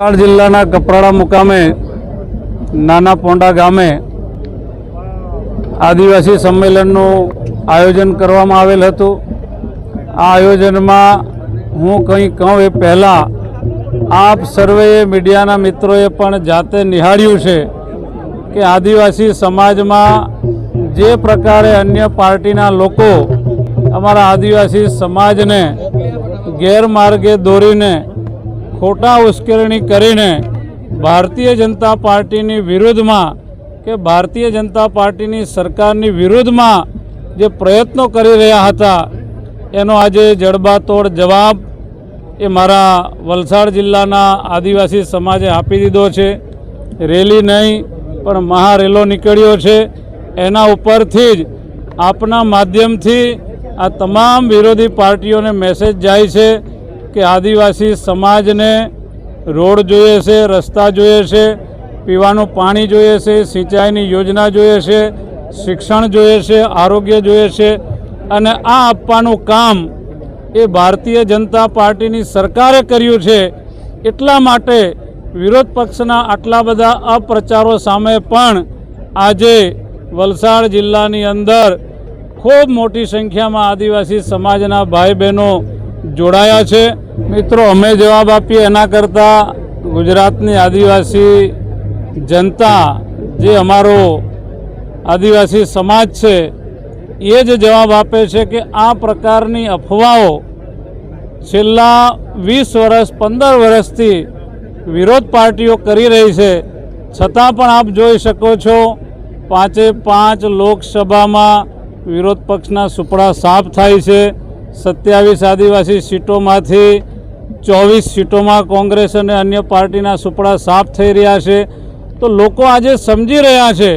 વલસાડ જિલ્લાના કપરાડા મુકામે નાના પોંડા ગામે આદિવાસી સંમેલનનું આયોજન કરવામાં આવેલ હતું. આ આયોજનમાં હું કંઈ કહું એ પહેલાં આપ સર્વેએ મીડિયાના મિત્રોએ પણ જાતે નિહાળ્યું છે કે આદિવાસી સમાજમાં જે પ્રકારે અન્ય પાર્ટીના લોકો અમારા આદિવાસી સમાજને ગેરમાર્ગે દોરીને ખોટા ઉશ્કેરણી કરીને ભારતીય જનતા પાર્ટીની વિરુદ્ધમાં કે ભારતીય જનતા પાર્ટીની સરકારની વિરુદ્ધમાં જે પ્રયત્નો કરી રહ્યા હતા, એનો આજે જડબાતોડ જવાબ એ મારા વલસાડ જિલ્લાના આદિવાસી સમાજે આપી દીધો છે. રેલી નહીં, પણ મહારેલો નીકળ્યો છે. એના ઉપરથી જ આપના માધ્યમથી આ તમામ વિરોધી પાર્ટીઓને મેસેજ જાય છે કે આદિવાસી સમાજને રોડ જોઈએ છે, રસ્તા જોઈએ છે, પીવાનું પાણી જોઈએ છે, સિંચાઈની યોજના જોઈએ છે, શિક્ષણ જોઈએ છે, આરોગ્ય જોઈએ છે અને આ આપવાનું કામ એ ભારતીય જનતા પાર્ટીની સરકારે કર્યું છે. એટલા માટે વિરોધ પક્ષના આટલા બધા અપ્રચારો સામે પણ આજે વલસાડ જિલ્લાની અંદર ખૂબ મોટી સંખ્યામાં આદિવાસી સમાજના ભાઈ બહેનો જોડાયા છે. મિત્રો, અમે જવાબ આપીએ એના કરતાં ગુજરાતની આદિવાસી જનતા જે અમારો આદિવાસી સમાજ છે, એ જ જવાબ આપે છે કે આ પ્રકારની અફવાઓ છેલ્લા વીસ વર્ષ, પંદર વર્ષથી વિરોધ પાર્ટીઓ કરી રહી છે. છતાં પણ આપ જોઈ શકો છો, પાંચે પાંચ લોકસભામાં વિરોધ પક્ષના સુપડા સાફ થાય છે. સત્યાવીસ આદિવાસી સીટોમાંથી ચોવીસ સીટોમાં કોંગ્રેસ અને અન્ય પાર્ટીના સુપડા સાફ થઈ રહ્યા છે. તો લોકો આજે સમજી રહ્યા છે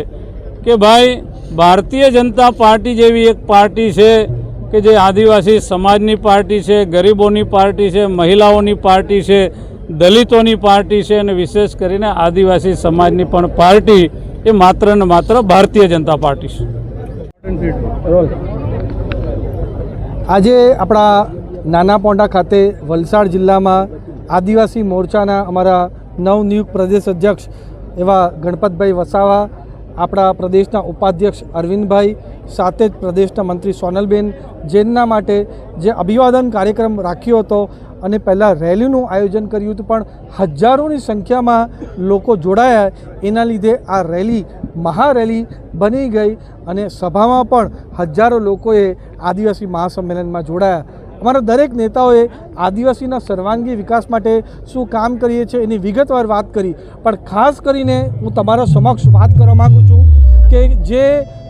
કે ભાઈ, ભારતીય જનતા પાર્ટી જેવી એક પાર્ટી છે કે જે આદિવાસી સમાજની પાર્ટી છે, ગરીબોની પાર્ટી છે, મહિલાઓની પાર્ટી છે, દલિતોની પાર્ટી છે અને વિશેષ કરીને આદિવાસી સમાજની પણ પાર્ટી એ માત્ર ને માત્ર ભારતીય જનતા પાર્ટી છે. આજે આપણા નાના પોંડા ખાતે વલસાડ જિલ્લામાં આદિવાસી મોરચાના અમારા નવનિયુક્ત પ્રદેશ અધ્યક્ષ એવા ગણપતભાઈ વસાવા, આપણા પ્રદેશના ઉપાધ્યક્ષ અરવિંદભાઈ, સાથે જ પ્રદેશના મંત્રી સોનલબેન, જેમના માટે જે અભિવાદન કાર્યક્રમ રાખ્યો હતો અને પહેલાં રેલીનું આયોજન કર્યું હતું, પણ હજારોની સંખ્યામાં લોકો જોડાયા. એના લીધે આ રેલી, મહારેલી બની ગઈ અને સભામાં પણ હજારો લોકોએ આદિવાસી મહાસંમેલનમાં જોડાયા. અમારા દરેક નેતાઓએ આદિવાસીના સર્વાંગી વિકાસ માટે શું કામ કરીએ છીએ એની વિગતવાર વાત કરી. પણ ખાસ કરીને હું તમારા સમક્ષ વાત કરવા માગું છું કે જે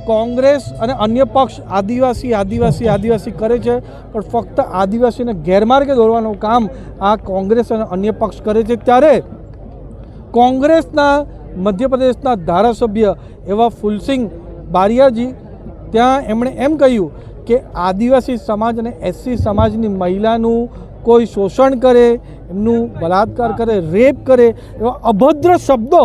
કોંગ્રેસ અને અન્ય પક્ષ આદિવાસી આદિવાસી આદિવાસી કરે છે, પણ ફક્ત આદિવાસીને ગેરમાર્ગે દોરવાનું કામ આ કોંગ્રેસ અને અન્ય પક્ષ કરે છે ત્યારે કોંગ્રેસના મધ્યપ્રદેશના ધારાસભ્ય એવા ફુલસિંહ બારિયાજી, ત્યાં એમણે એમ કહ્યું કે આદિવાસી સમાજ અને એસસી સમાજની મહિલાનું કોઈ શોષણ કરે, એમનું બલાત્કાર કરે, રેપ કરે, એવા અભદ્ર શબ્દો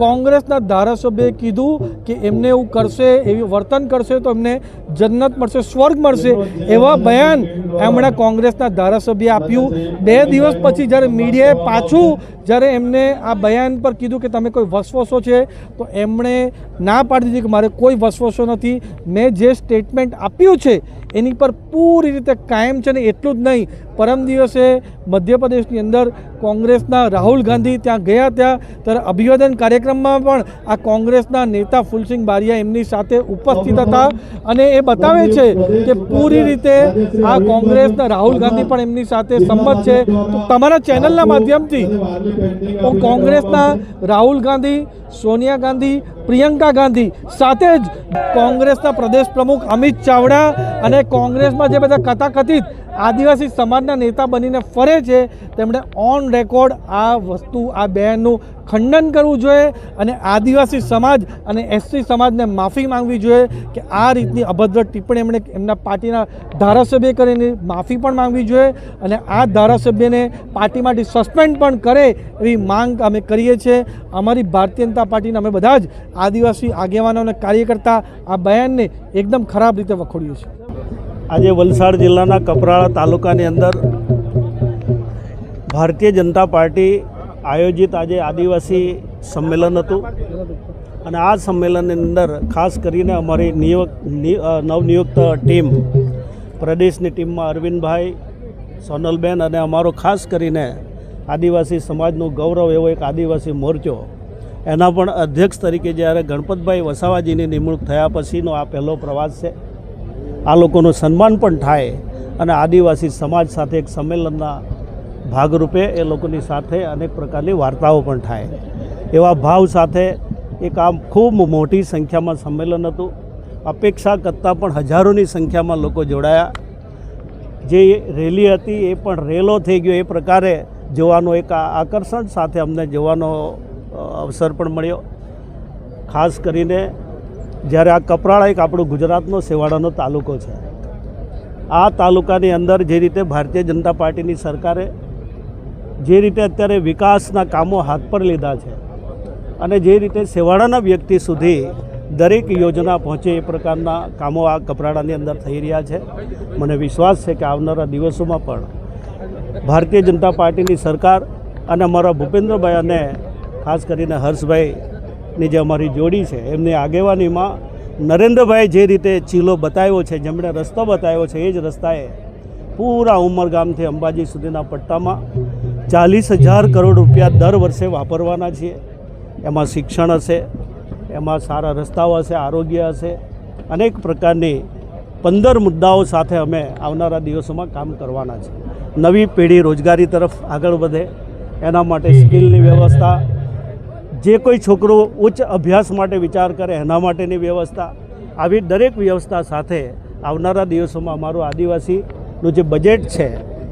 કોંગ્રેસના ધારાસભ્યએ કીધું કે એમને એવું કરશે, એવી વર્તન કરશે તો એમને જન્નત મળશે, સ્વર્ગ મળશે એવા બયાન એમણે કોંગ્રેસના ધારાસભ્યએ આપ્યું. બે દિવસ પછી જ્યારે મીડિયાએ પાછું જ્યારે એમને આ બયાન પર કીધું કે તમે કોઈ વસવસો છે, તો એમણે ના પાડી દીધી કે મારે કોઈ વસવસો નથી. મેં જે સ્ટેટમેન્ટ આપ્યું છે એની પર પૂરી રીતે કાયમ છે ને એટલું જ નહીં. પરમ દિવસે મધ્યપ્રદેશની અંદર કોંગ્રેસના રાહુલ ગાંધી ત્યાં ગયા ત્યાં ત્યારે અભિવાદન કાર્યક્રમમાં પણ આ કોંગ્રેસના નેતા ફૂલસિંહ બારિયા એમની સાથે ઉપસ્થિત હતા. અને એ બતાવે છે કે પૂરી રીતે આ કોંગ્રેસના રાહુલ ગાંધી પણ એમની સાથે સંમત છે. તો તમારા ચેનલના માધ્યમથી હું કોંગ્રેસના રાહુલ ગાંધી, સોનિયા ગાંધી પ્રિયંકા ગાંધી. સાથે જ કોંગ્રેસના પ્રદેશ પ્રમુખ અમિત ચાવડા અને કોંગ્રેસમાં જે બધા કથાકથિત આદિવાસી સમાજના નેતા બનીને ફરે છે, તેમણે ઓન રેકોર્ડ આ વસ્તુ, આ બેનનું ખંડન કરવું જોઈએ અને આદિવાસી સમાજ અને એસસી સમાજને માફી માંગવી જોઈએ કે આ રીતની અભદ્ર ટિપ્પણી એમણે એમના પાર્ટીના ધારાસભ્ય કરીને માફી પણ માંગવી જોઈએ અને આ ધારાસભ્યને પાર્ટીમાંથી સસ્પેન્ડ પણ કરે એવી માંગ અમે કરીએ છીએ. અમારી ભારતીય જનતા પાર્ટીના અમે બધા જ આદિવાસી આગેવાનો અને કાર્યકર્તા આ બયાનને એકદમ ખરાબ રીતે વખોડીએ છીએ. આજે વલસાડ જિલ્લાના કપરાળા તાલુકાની અંદર ભારતીય જનતા પાર્ટી આયોજિત આજે આદિવાસી સંમેલન હતું. અને આ સંમેલનની અંદર ખાસ કરીને અમારી નિયુક્ત નવનિયુક્ત ટીમ પ્રદેશની ટીમમાં અરવિંદભાઈ, સોનલબેન અને અમારો ખાસ કરીને આદિવાસી સમાજનું ગૌરવ એવો એક આદિવાસી મોરચો, એના પણ અધ્યક્ષ તરીકે જ્યારે ગણપતભાઈ વસાવાજીની નિમણૂક થયા પછીનો આ પહેલો પ્રવાસ છે. આ લોકોનું સન્માન પણ થાય અને આદિવાસી સમાજ સાથે એક સંમેલનના ભાગરૂપે એ લોકોની સાથે અનેક પ્રકારની વાર્તાઓ પણ થાય. એવા ભાવ સાથે એક આમ ખૂબ મોટી સંખ્યામાં સંમેલન હતું. અપેક્ષા કરતાં પણ હજારોની સંખ્યામાં લોકો જોડાયા. જે રેલી હતી એ પણ રેલો થઈ ગયો. એ પ્રકારે જોવાનો એક આકર્ષણ સાથે અમને જોવાનો અવસર પણ મળ્યો. ખાસ કરીને જ્યારે આ કપરાળા એક આપણો ગુજરાતનો સેવાડાનો તાલુકો છે. આ તાલુકાની અંદર જે રીતે ભારતીય જનતા પાર્ટીની સરકારે જે રીતે અત્યારે વિકાસના કામો હાથ પર લીધા છે અને જે રીતે સેવાડાના વ્યક્તિ સુધી દરેક યોજના પહોંચે એ પ્રકારના કામો આ કપરાડાની અંદર થઈ રહ્યા છે. મને વિશ્વાસ છે કે આવનારા દિવસોમાં પણ ભારતીય જનતા પાર્ટીની સરકાર અને અમારા ભૂપેન્દ્રભાઈ અને ખાસ કરીને હર્ષભાઈની જે અમારી જોડી છે, એમની આગેવાનીમાં નરેન્દ્રભાઈ જે રીતે ચીલો બતાવ્યો છે, જેમણે રસ્તો બતાવ્યો છે, એ જ રસ્તાએ પૂરા ઉમરગામથી અંબાજી સુધીના પટ્ટામાં ચાલીસ હજાર કરોડ રૂપિયા દર વર્ષે વાપરવાના છીએ. એમાં શિક્ષણ હશે, એમાં સારા રસ્તાઓ હશે, આરોગ્ય હશે, અનેક પ્રકારની પંદર મુદ્દાઓ સાથે અમે આવનારા દિવસોમાં કામ કરવાના છે નવી પેઢી રોજગારી તરફ આગળ વધે, એના માટે સ્કિલની વ્યવસ્થા જે કોઈ છોકરો ઉચ્ચ અભ્યાસ માટે વિચાર કરે, એના માટેની વ્યવસ્થા, આવી દરેક વ્યવસ્થા સાથે આવનારા દિવસોમાં અમારું આદિવાસીનું જે બજેટ છે,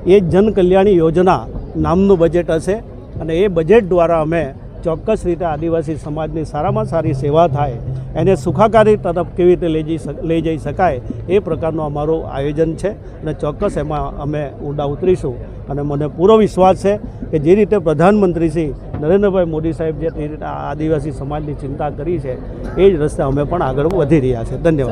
એ જનકલ્યાણી યોજના નામનું બજેટ હશે અને એ બજેટ દ્વારા અમે ચોક્કસ રીતે આદિવાસી સમાજની સારામાં સારી સેવા થાય, એને સુખાકારી તરફ કેવી રીતે લઈ જઈ લઈ જઈ શકાય એ પ્રકારનું અમારું આયોજન છે અને ચોક્કસ એમાં અમે ઊંડા ઉતરીશું. અને મને પૂરો વિશ્વાસ છે કે જે રીતે પ્રધાનમંત્રી શ્રી નરેન્દ્રભાઈ મોદી સાહેબ જે રીતે આદિવાસી સમાજની ચિંતા કરી છે, એ જ રસ્તે અમે પણ આગળ વધી રહ્યા છે ધન્યવાદ.